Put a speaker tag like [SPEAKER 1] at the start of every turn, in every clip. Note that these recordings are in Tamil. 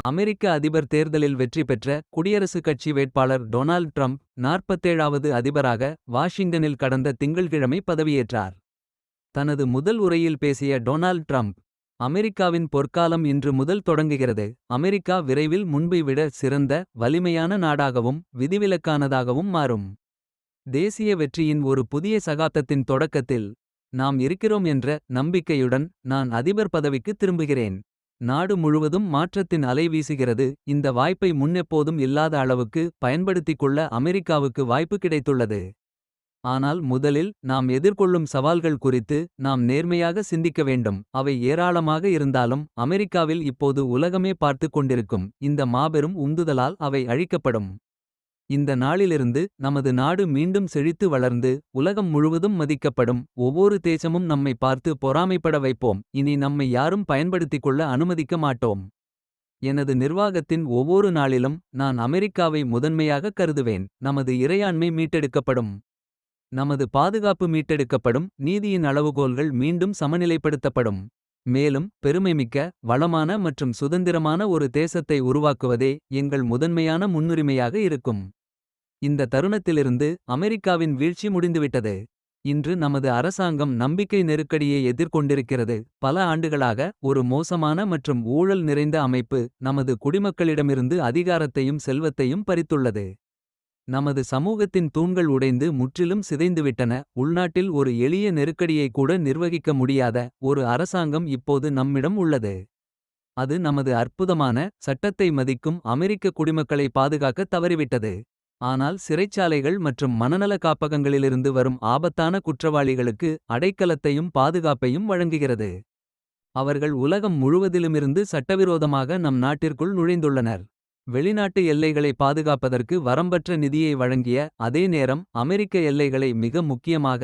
[SPEAKER 1] அமெரிக்க அதிபர் தேர்தலில் வெற்றி பெற்ற குடியரசுக் கட்சி வேட்பாளர் டொனால்ட் ட்ரம்ப் நாற்பத்தேழாவது அதிபராக வாஷிங்டனில் கடந்த திங்கள்கிழமை பதவியேற்றார். தனது முதல் உரையில் பேசிய டொனால்ட் ட்ரம்ப். அமெரிக்காவின் பொற்காலம் இன்று முதல் தொடங்குகிறது. அமெரிக்கா விரைவில் முன்பை விட சிறந்த வலிமையான நாடாகவும். விதிவிலக்கானதாகவும் மாறும். தேசிய வெற்றியின் ஒரு புதிய சகாப்தத்தின் தொடக்கத்தில். நாம் இருக்கிறோம் என்ற நம்பிக்கையுடன் நான் அதிபர் பதவிக்கு திரும்புகிறேன். நாடு முழுவதும் மாற்றத்தின் அலை வீசுகிறது. இந்த வாய்ப்பை முன்னெப்போதும் இல்லாத அளவுக்கு. பயன்படுத்திக் கொள்ள அமெரிக்காவுக்கு வாய்ப்பு கிடைத்துள்ளது. ஆனால் முதலில் நாம் எதிர்கொள்ளும் சவால்கள் குறித்து. நாம் நேர்மையாக சிந்திக்க வேண்டும். அவை ஏராளமாக இருந்தாலும். அமெரிக்காவில் இப்போது உலகமே பார்த்துக் கொண்டிருக்கும். இந்த மாபெரும் உந்துதலால் அவை அழிக்கப்படும். இந்த நாளிலிருந்து நமது நாடு மீண்டும் செழித்து வளர்ந்து. உலகம் முழுவதும் மதிக்கப்படும். ஒவ்வொரு தேசமும் நம்மை பார்த்து பொறாமைப்பட வைப்போம். இனி நம்மை யாரும் பயன்படுத்திக் கொள்ள அனுமதிக்க மாட்டோம். எனது நிர்வாகத்தின் ஒவ்வொரு நாளிலும். நான் அமெரிக்காவை முதன்மையாக கருதுவேன். நமது இறையாண்மை மீட்டெடுக்கப்படும். நமது பாதுகாப்பு மீட்டெடுக்கப்படும். நீதியின் அளவுகோல்கள் மீண்டும் சமநிலைப்படுத்தப்படும். மேலும் பெருமைமிக்க வளமான மற்றும் சுதந்திரமான ஒரு தேசத்தை உருவாக்குவதே. எங்கள் முதன்மையான முன்னுரிமையாக இருக்கும். இந்த தருணத்திலிருந்து அமெரிக்காவின் வீழ்ச்சி முடிந்துவிட்டது. இன்று நமது அரசாங்கம் நம்பிக்கை நெருக்கடியை எதிர்கொண்டிருக்கிறது. பல ஆண்டுகளாக ஒரு மோசமான மற்றும் ஊழல் நிறைந்த அமைப்பு. நமது குடிமக்களிடமிருந்து அதிகாரத்தையும் செல்வத்தையும் பறித்துள்ளது. நமது சமூகத்தின் தூண்கள் உடைந்து முற்றிலும் சிதைந்துவிட்டன. உள்நாட்டில் ஒரு எளிய நெருக்கடியை கூட நிர்வகிக்க முடியாத. ஒரு அரசாங்கம் இப்போது நம்மிடம் உள்ளது. அது நமது அற்புதமான சட்டத்தை மதிக்கும் அமெரிக்க குடிமக்களை பாதுகாக்க தவறிவிட்டது. ஆனால் சிறைச்சாலைகள் மற்றும் மனநல காப்பகங்களிலிருந்து வரும் ஆபத்தான குற்றவாளிகளுக்கு அடைக்கலத்தையும் பாதுகாப்பையும் வழங்குகிறது. அவர்கள் உலகம் முழுவதிலுமிருந்து சட்டவிரோதமாக நம் நாட்டிற்குள் நுழைந்துள்ளனர். வெளிநாட்டு எல்லைகளை பாதுகாப்பதற்கு வரம்பற்ற நிதியை வழங்கிய அதே நேரம் அமெரிக்க எல்லைகளை மிக முக்கியமாக.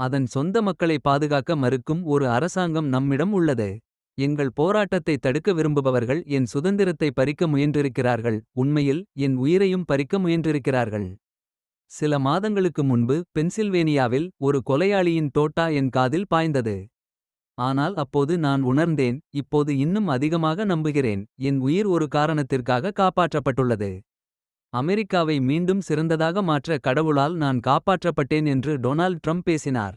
[SPEAKER 1] அதன் சொந்த மக்களை பாதுகாக்க மறுக்கும் ஒரு அரசாங்கம் நம்மிடம் உள்ளது. எங்கள் போராட்டத்தை தடுக்க விரும்புபவர்கள் என் சுதந்திரத்தை பறிக்க முயன்றிருக்கிறார்கள். உண்மையில் என் உயிரையும் பறிக்க முயன்றிருக்கிறார்கள். சில மாதங்களுக்கு முன்பு பென்சில்வேனியாவில் ஒரு கொலையாளியின் தோட்டா என் காதில் பாய்ந்தது. ஆனால் அப்போது நான் உணர்ந்தேன் இப்போது இன்னும் அதிகமாக நம்புகிறேன். என் உயிர் ஒரு காரணத்திற்காக காப்பாற்றப்பட்டுள்ளது. அமெரிக்காவை மீண்டும் சிறந்ததாக மாற்ற கடவுளால் நான் காப்பாற்றப்பட்டேன் என்று டொனால்ட் ட்ரம்ப் பேசினார்.